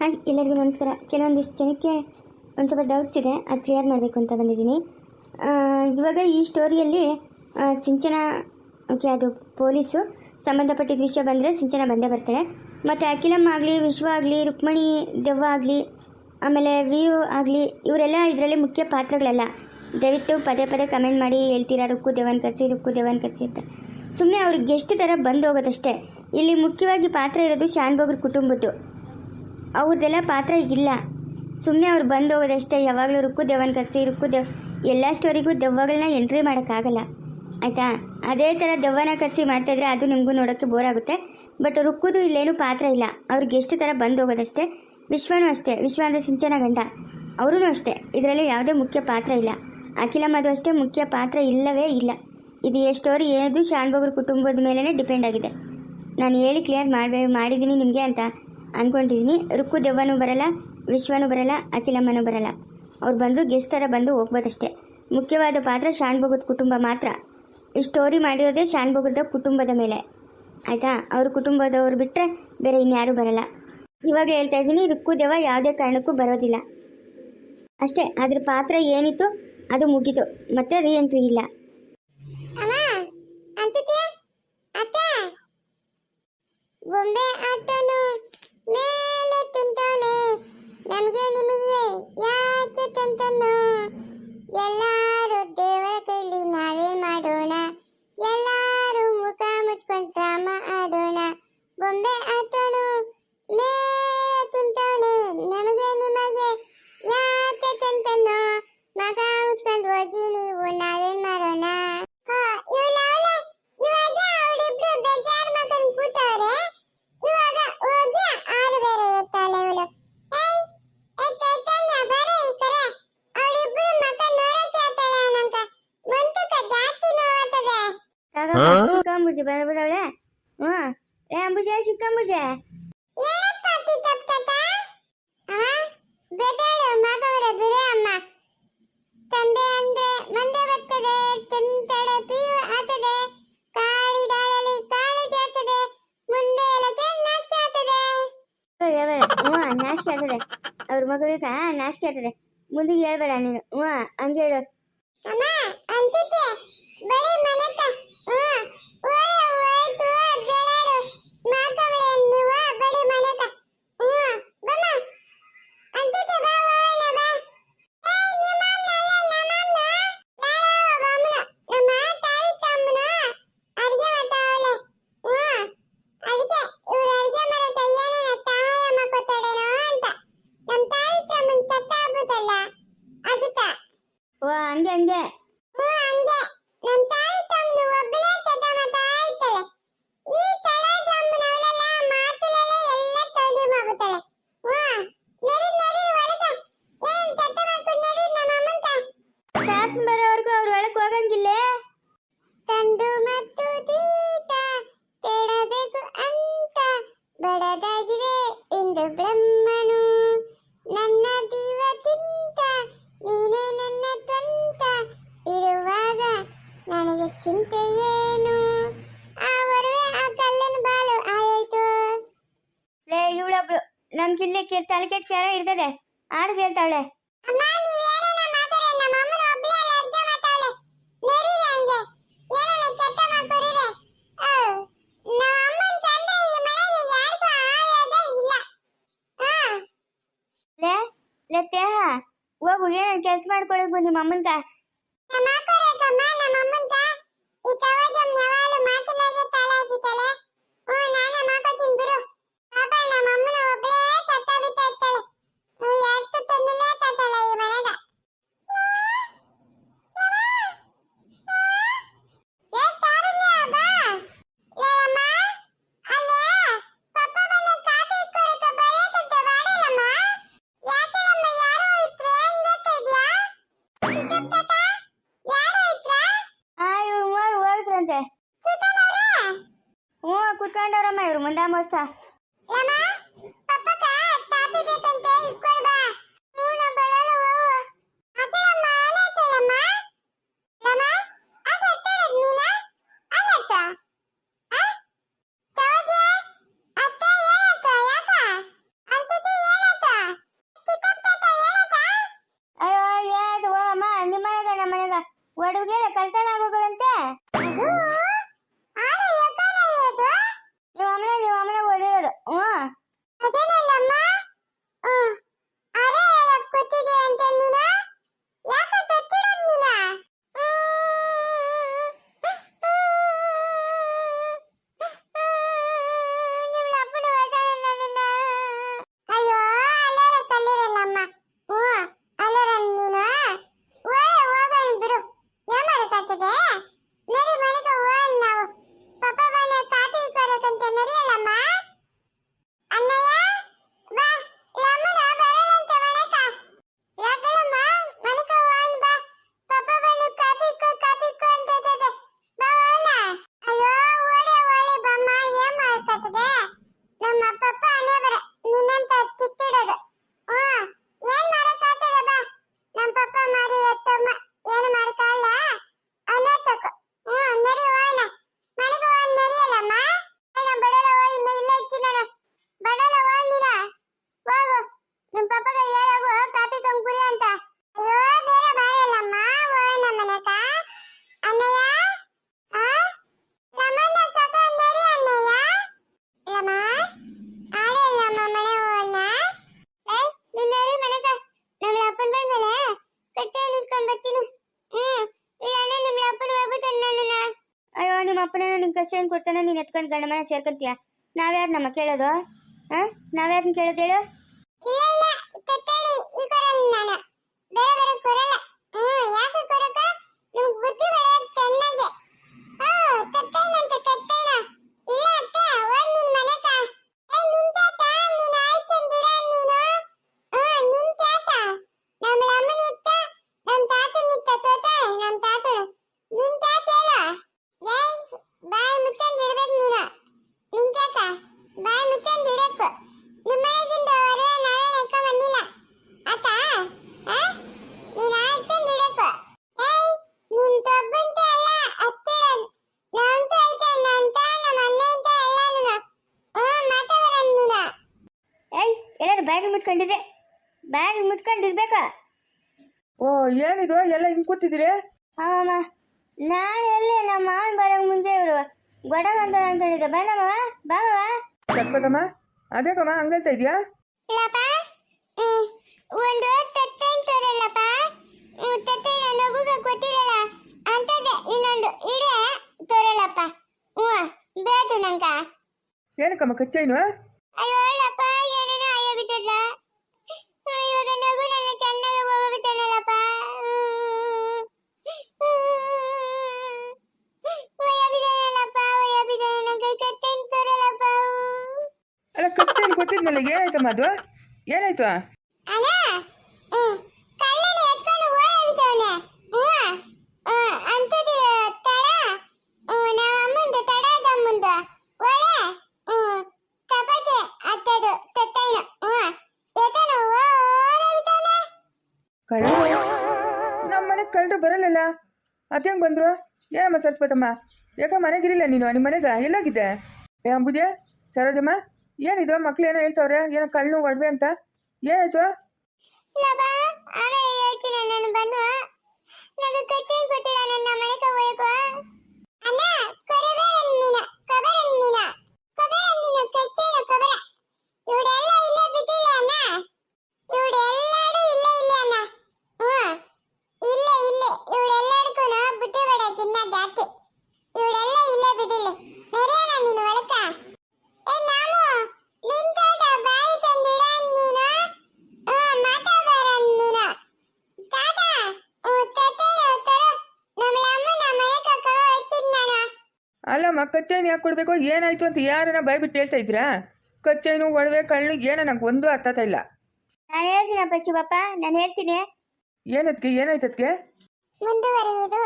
Hi ಎಲ್ಲರಿಗೂ ನಮಸ್ಕಾರ. ಕೆಲವೊಂದಿಷ್ಟು ಜನಕ್ಕೆ ಒಂದು ಸ್ವಲ್ಪ ಡೌಟ್ಸ್ ಇದೆ, ಅದು ಕ್ಲಿಯರ್ ಮಾಡಬೇಕು ಅಂತ ಬಂದಿದ್ದೀನಿ. ಇವಾಗ ಈ ಸ್ಟೋರಿಯಲ್ಲಿ ಸಿಂಚನ, ಓಕೆ, ಅದು ಪೊಲೀಸು ಸಂಬಂಧಪಟ್ಟಿದ್ದ ವಿಷಯ ಬಂದರೆ ಸಿಂಚನ ಬಂದೇ ಬರ್ತಾಳೆ. ಮತ್ತು ಅಖಿಲಮ್ಮ ಆಗಲಿ, ವಿಶ್ವ ಆಗಲಿ, ರುಕ್ಮಣಿ, ದೆವ್ವ ಆಗಲಿ, ಆಮೇಲೆ ವಿಯು ಆಗಲಿ, ಇವರೆಲ್ಲ ಇದರಲ್ಲಿ ಮುಖ್ಯ ಪಾತ್ರಗಳಲ್ಲ. ದಯವಿಟ್ಟು ಪದೇ ಪದೇ ಕಮೆಂಟ್ ಮಾಡಿ ಹೇಳ್ತೀರಾ, ರುಕ್ಕು ದೇವನ್ ಕರೆಸಿ, ರುಕ್ಕು ದೇವನ್ ಕರೆಸಿ ಅಂತ. ಸುಮ್ಮನೆ ಅವ್ರಿಗೆ ಗೆಸ್ಟ್ ಥರ ಬಂದು ಹೋಗೋದಷ್ಟೇ. ಇಲ್ಲಿ ಮುಖ್ಯವಾಗಿ ಪಾತ್ರ ಇರೋದು ಶಾನ್ಭೋಗ್ರ ಕುಟುಂಬದ್ದು. ಅವ್ರದ್ದೆಲ್ಲ ಪಾತ್ರ ಇಲ್ಲ. ಸುಮ್ಮನೆ ಅವ್ರು ಬಂದು ಹೋಗೋದಷ್ಟೇ, ಯಾವಾಗಲೂ ರುಕ್ಕು ದೆವ್ವನ ಕರೆಸಿ, ರುಕ್ಕು ದೆವ್, ಎಲ್ಲ ಸ್ಟೋರಿಗೂ ದೆವ್ವಗಳನ್ನ ಎಂಟ್ರಿ ಮಾಡೋಕ್ಕಾಗಲ್ಲ. ಆಯಿತಾ? ಅದೇ ಥರ ದೆವ್ವನ ಕರೆಸಿ ಮಾಡ್ತಾಯಿದ್ರೆ ಅದು ನಿಮಗೂ ನೋಡೋಕ್ಕೆ ಬೋರ್ ಆಗುತ್ತೆ. ಬಟ್ ರುಕ್ಕುದು ಇಲ್ಲೇನು ಪಾತ್ರ ಇಲ್ಲ. ಅವ್ರಿಗೆ ಎಷ್ಟು ಥರ ಬಂದು ಹೋಗೋದಷ್ಟೇ? ವಿಶ್ವನೂ ಅಷ್ಟೇ. ವಿಶ್ವ ಅಂದರೆ ಸಿಂಚನ ಗಂಡ. ಅವರೂ ಅಷ್ಟೇ. ಇದರಲ್ಲಿ ಯಾವುದೇ ಮುಖ್ಯ ಪಾತ್ರ ಇಲ್ಲ. ಅಖಿಲಮ್ಮದು ಅಷ್ಟೇ ಮುಖ್ಯ ಪಾತ್ರ ಇಲ್ಲವೇ ಇಲ್ಲ. ಇದು ಈ ಸ್ಟೋರಿ ಏನಾದರೂ ಶಾನ್ಭೋಗ್ರ ಕುಟುಂಬದ ಮೇಲೇ ಡಿಪೆಂಡ್ ಆಗಿದೆ. ನಾನು ಹೇಳಿ ಕ್ಲಿಯರ್ ಮಾಡಬೇ ಮಾಡಿದ್ದೀನಿ ನಿಮಗೆ ಅಂತ. ಅಂದ್ಕೊಂಡಿದ್ದೀನಿ ರುಕ್ಕು ದೆವ್ವನೂ ಬರಲ್ಲ, ವಿಶ್ವನು ಬರಲ್ಲ, ಅಖಿಲಮ್ಮನೂ ಬರಲ್ಲ. ಅವ್ರು ಬಂದು ಗೆಸ್ಟ್ ಥರ ಬಂದು ಹೋಗ್ಬೋದಷ್ಟೇ. ಮುಖ್ಯವಾದ ಪಾತ್ರ ಶಾನ್ಭೋಗದ ಕುಟುಂಬ ಮಾತ್ರ. ಈ ಸ್ಟೋರಿ ಮಾಡಿರೋದೇ ಶಾನ್ಭೋಗದ ಕುಟುಂಬದ ಮೇಲೆ. ಆಯಿತಾ? ಅವ್ರ ಕುಟುಂಬದವ್ರು ಬಿಟ್ಟರೆ ಬೇರೆ ಇನ್ಯಾರೂ ಬರಲ್ಲ. ಇವಾಗ ಹೇಳ್ತಾ ಇದ್ದೀನಿ ರುಕ್ಕು ದೆವ್ವ ಯಾವುದೇ ಕಾರಣಕ್ಕೂ ಬರೋದಿಲ್ಲ. ಅಷ್ಟೇ, ಅದ್ರ ಪಾತ್ರ ಏನಿತ್ತು ಅದು ಮುಗಿತು. ಮತ್ತೆ ರೀ ಎಂಟ್ರಿ ಇಲ್ಲ ಅತ್ತೆ? ನೇ ಚಿಕ್ಕಂಬುಜಿ ಬರಬಿಡವಳೆ ಹ್ಞೂ. ಏ ಅಂಬುಜ ಚಿಕ್ಕಂಬುಜ. ತಂದೆ ಅಂದೆ ಮಂದೆ ಬರ್ತದೆ ತಿಂತಡೆ ಪೀಯು ಆತದೆ ಕಾಳಿದಾಳಲಿ ಕಾಳು ಜಾರ್ತದೆ ಮುಂದೆ ಎಲಕ್ಕೆ ನಾಚಿಕೆ ಆಗ್ತದೆ. ಹ್ಞೂ ನಾಚಿಕೆ ಆಗ್ತದೆ. ಅವ್ರ ಮಗುವಿಗ ನಾಚಿಕೆ ಆಗ್ತದೆ. ಮುಂದಿಗೆ ಹೇಳ್ಬೇಡ ನೀನು. ಹ್ಞೂ ಹಂಗೆ ಹೇಳು. ಅಮ್ಮ ಅಂತಿದ್ದೆ. ಓ ಹಂಗೆ ನನಗೆ ಚಿಂತೆ ಏನು? ಆ ಒಡವೆ ಆ ಕಲ್ಲನ ಬಾಳು ಆಯೋಯ್ತು. ಲೇ ಇವಳೊಬ್ಳು ನಮ್ಗೆ ಇಲ್ಲಿ ಕೆ ತಲೆ ಕೆಟ್ಟ ಕೆರ ಇರ್ತದೆ. ಆಡು ಕೇಳ್ತಾವಳೆ. ಅಮ್ಮ ನೀವೇನೇನ ಮಾತಾಡಿ ನಮ್ಮ ಅಮ್ಮನ ಒಬ್ಳೆ ಅಲ್ಲ ಅರ್ಜೆ ಮಾತಾವಳೆ ನಡೀರಿ ಹಂಗೆ ಏನೇನ ಕೆಟ್ಟ ಮಾಡ್ಕೊಡಿರೆ? ಓ ನಮ್ಮ ಅಮ್ಮನ ತಂದೆ ಈ ಮನೆಗೆ ಯಾರಿಗೂ ಆಯೋದೇ ಇಲ್ಲ. ಹಾ. ಲೇ ಲೇ ತೇಹ ಹೋಗು ಏನೇನು ಕೆಲಸ ಮಾಡ್ಕೊಳಗು ನಿಮ್ಮ ಅಮ್ಮನ್ಗ ನಮ್ಮ ಅಕ್ಕರೇಕಮ್ಮ ನಮ್ಮ ಅಮ್ಮಂತ ಈ ತವಜಂ ಯಾವಾಗಲೂ ಮಾತುಲಾಗೆ ತಾಳ ಹಾಕಿತಾಳೆ ಹ್ಞೂ ನಾನೇ ಮಾಡ್ಕೊತೀನಿ ಬಿಡು ಪಾಪ ನಮ್ಮ ಅಮ್ಮನ ಒಬ್ಳೇ ತತ್ತ ಬಿತ್ತಾ ಇರ್ತಾಳೆ ಹ್ಞೂ ಎಷ್ಟು ತಂದಲೇ ತತ್ತಲ್ಲ ಈ ಮನೆಗ ಏ ಚಾರುಣ್ಯ ಬಾ ಲೇ ಅಮ್ಮ ಅಲ್ಲೇ ಪಪ್ಪ ಬಂದ ಕಾಫಿ ಇಟ್ಕೊಳಕ್ಕೆ ಬರೆಯಕ್ಕಂತ ಬಾಡಲಮ್ಮ ಯಾಕೆಲ್ಲಮ್ಮ ಯಾರೋ ಇದ್ರೆ ಹೆಂಗ್ ಇದ್ಯಾ ಚಿಕ್ಕಪ್ಪ ಯಾರೋ ಇದ್ರ ಆ ಇವ್ರು ಮೂವರು ಹೋಗಿದ್ರಂತೆ ಕೂತನವ್ರೆ ಹ್ಞೂ ಕುತ್ಕೊಂಡವ್ರಮ್ಮ ಇವ್ರು ಮುಂದೆ ನಿನ್ ಕಷ್ಟ ಏನು ಕೊಡ್ತಾನೆ ನೀನು ಎತ್ಕೊಂಡು ಗಂಡಮನ ಸೇರ್ಕೊಂತೀಯ? ನಾವ್ಯಾರು ನಮ್ಮ ಕೇಳೋದು? ಹಾಂ ನಾವ್ಯಾರನ್ನ ಕೇಳೋದು ಹೇಳು ಇಲ್ಲ ಇಲ್ಲ ತತ್ತೇಳಿ ಈ ಕೊರಲ್ಲ ನಾನು ಬೇರೆ ಬೇರೆ ಕೊರಲ್ಲ ಹ್ಮ್ ಯಾಕೆ ಕೊರಕ ನಿಮ್ಗೆ ಬುದ್ಧಿ ಬರೋದು ಚೆನ್ನಾಗೆ ಹಾ ತತ್ತೇನಂತ ತತ್ತೇನ ಇಲ್ಲ ಅತ್ತೆ ಹೋಗ್ ನಿನ್ ಮನೆಕ ಏ ನಿನ್ ತಾತ ನೀನ್ ಆಯ್ತಂದಿರ ನೀನು ಹಾ ನಿನ್ ತಾತ ನಮ್ಮ ಅಮ್ಮನ ಇತ್ತ ನಮ್ಮ ತಾತನ ಇತ್ತ ತೋತಾಳೆ ನಮ್ಮ ತಾತನ ನಿನ್ ತಾತ ಹೇಳು ಏಯ್ ಬಾಯಿ ಮುಚ್ಚಂದ್ ಇಡ್ಬೇಕು ನೀನು ನಿನ್ ತಾತ ಬಾಯಿ ಮುಚ್ಚಂದ್ ಇಡಬೇಕು ನಿಮ್ಮ ಮನೆಗಿಂದ ಹೊರಗೆ ನಾವೇ ನಡ್ಕೊಂಡ್ ಬಂದಿಲ್ಲ ಆತ ಆ? ನೀನ್ ಆಯ್ತಂದ್ ಇಡಬೇಕು ಏಯ್ ನಿನ್ ಸೊಬ್ಬಂತೆ ಅಲ್ಲ ಅತ್ತೆ ನಾವಂತ ಐತೆ ನಂತ ನಮ್ಮ ಅಣ್ಣ ಅಂತ ಎಲ್ಲಾನು ಹ್ಮ್ ಮಾತಾಡೋಣ ನೀನು ಏಯ್ ಎಲ್ಲರೂ ಬ್ಯಾಗ್ ಮುಚ್ಕೊಂಡಿದೆ ಬ್ಯಾಗ್ ಮುಚ್ಕೊಂಡಿರ್ಬೇಕ ಓ ಏನಿದು? ಎಲ್ಲ ಹಿಂಗೆ ಕೂತಿದ್ದೀರಿ? ಅಮ್ಮಮ್ಮ ನಾನು ಎಲ್ಲಿ ನಮ್ಮ ಮಾವನ್ ಬರೋಕೆ ಮುಂಚೆ ಇವರು. ಗೊಡಗ ಅಂತ ಅನ್ಕೊಂಡಿದ್ದೆ ಬಂದಮ್ಮ ಬಾಮವ ಕಟ್ಬೇಕಮ್ಮ ಅದೇಕಮ್ಮ ಹಂಗಲ್ತಾ ಇದೆಯಾ ಲಪ ಒಂದು ತತ್ತೆ ತೋರಲ್ಲಪ್ಪ ತತ್ತೆ ನಗುಗ ಗೊತ್ತಿರಲ್ಲ ಅಂತದೆ ಇನ್ನೊಂದು ಇಡೆ ತೋರಲ್ಲಪ್ಪ. ಹ್ಮ್ ಬೇಕು ನಂಗ ಏನಕ್ಕಮ್ಮ ಕಚ್ಚೈನು ತತ್ತೈನ ಹ್ಮ್ ಎತ್ತನ ಏನಾಯ್ತು ಕಳ್ಳರು? ನಮ್ಮ ಮನೆಗೆ ಕಳ್ಳರು ಬರಲ್ಲಲ್ಲ? ಅದೇಂಗೆ ಬಂದರು? ಏನಮ್ಮ ಸರಸ್ವತಮ್ಮ? ಯಾಕ ಮನೆಗಿರಿಲ್ಲ ನೀನು? ನಿಮ್ಮ ಮನೆಗೆ ಎಲ್ಲೋಗಿದ್ದೆ ಏ ಅಂಬುಜೆ ಸರೋಜಮ್ಮ? ಏನಿದು ಮಕ್ಳು ಏನೋ ಹೇಳ್ತಾವ್ರೆ? ಏನೋ ಕಳ್ಳು ಒಡವೆ ಅಂತ? ಏನಾಯ್ತು? ಲಬ ಆಮೇಲೆ ಹೇಳ್ತೀನಿ ನಾನು ಬಂದು ನನಗೆ ಕಚ್ಚಿ ಗೊತ್ತಿಲ್ಲ ನನ್ನ ಮನೆಗೆ ಹೋಗು ಅಣ್ಣ ಕೊರವೆ ನೀನ ಕೊಬರ ನೀನ ಕೊಬರ ನೀನ ಕಚ್ಚೇನ ಕೊಬರ ಇವಡೆಲ್ಲ ಇಲ್ಲೇ ಬಿದ್ದಿಲ್ಲ ಅಣ್ಣ ಇವಡೆಲ್ಲಾಡು ಇಲ್ಲೇ ಇಲ್ಲ ಅಣ್ಣ ಹ್ಮ್ ಇಲ್ಲೇ ಇಲ್ಲೇ ಇವಳೆಲ್ಲರಿಗೂ ಬುದ್ಧಿ ಬಡಕಿನ್ನ ಜಾಸ್ತಿ ಇವಳೆಲ್ಲ ಇಲ್ಲೇ ಬಿದ್ದಿಲ್ಲ ನರಿಯಣ್ಣ ನೀನು ಒಳಕ ಏ ನಾವು ನಿಂತಾಗ ಬಾಯಿ ತಂದಿಡ ನೀನು ಆ, ಮಾತಾಡೋರ ನೀನು ತಾತ ಹ್ಞೂ, ತಾತ ತರ ನಮ್ಮ ಅಮ್ಮನ ಮನೆ ಕರ್ಕೊಂಡು ಹೋಗ್ತಿದ್ ನಾನು ಅಲ್ಲಮ್ಮ ಕಚ್ಚೈನು ಯಾಕೆ ಕೊಡಬೇಕು? ಏನಾಯ್ತು ಅಂತ ಯಾರನ್ನ ಭಯಬಿಟ್ಟು ಹೇಳ್ತಾ ಇದ್ರಾ ಕಚ್ಚೈನು ಒಡವೆ ಕಳ್ಳು ಏನೋ ನಂಗೆ ಒಂದು ಅರ್ಥ ಆಗ್ತಾ ಇಲ್ಲ. ನಾನು ಹೇಳ್ತೀನಪ್ಪ ಶಿವಪ್ಪ ನಾನು ಹೇಳ್ತೀನಿ. ಏನದ್ಕೆ ಏನಾಯ್ತದಕ್ಕೆ ಮುಂದುವರಿಯುವುದು.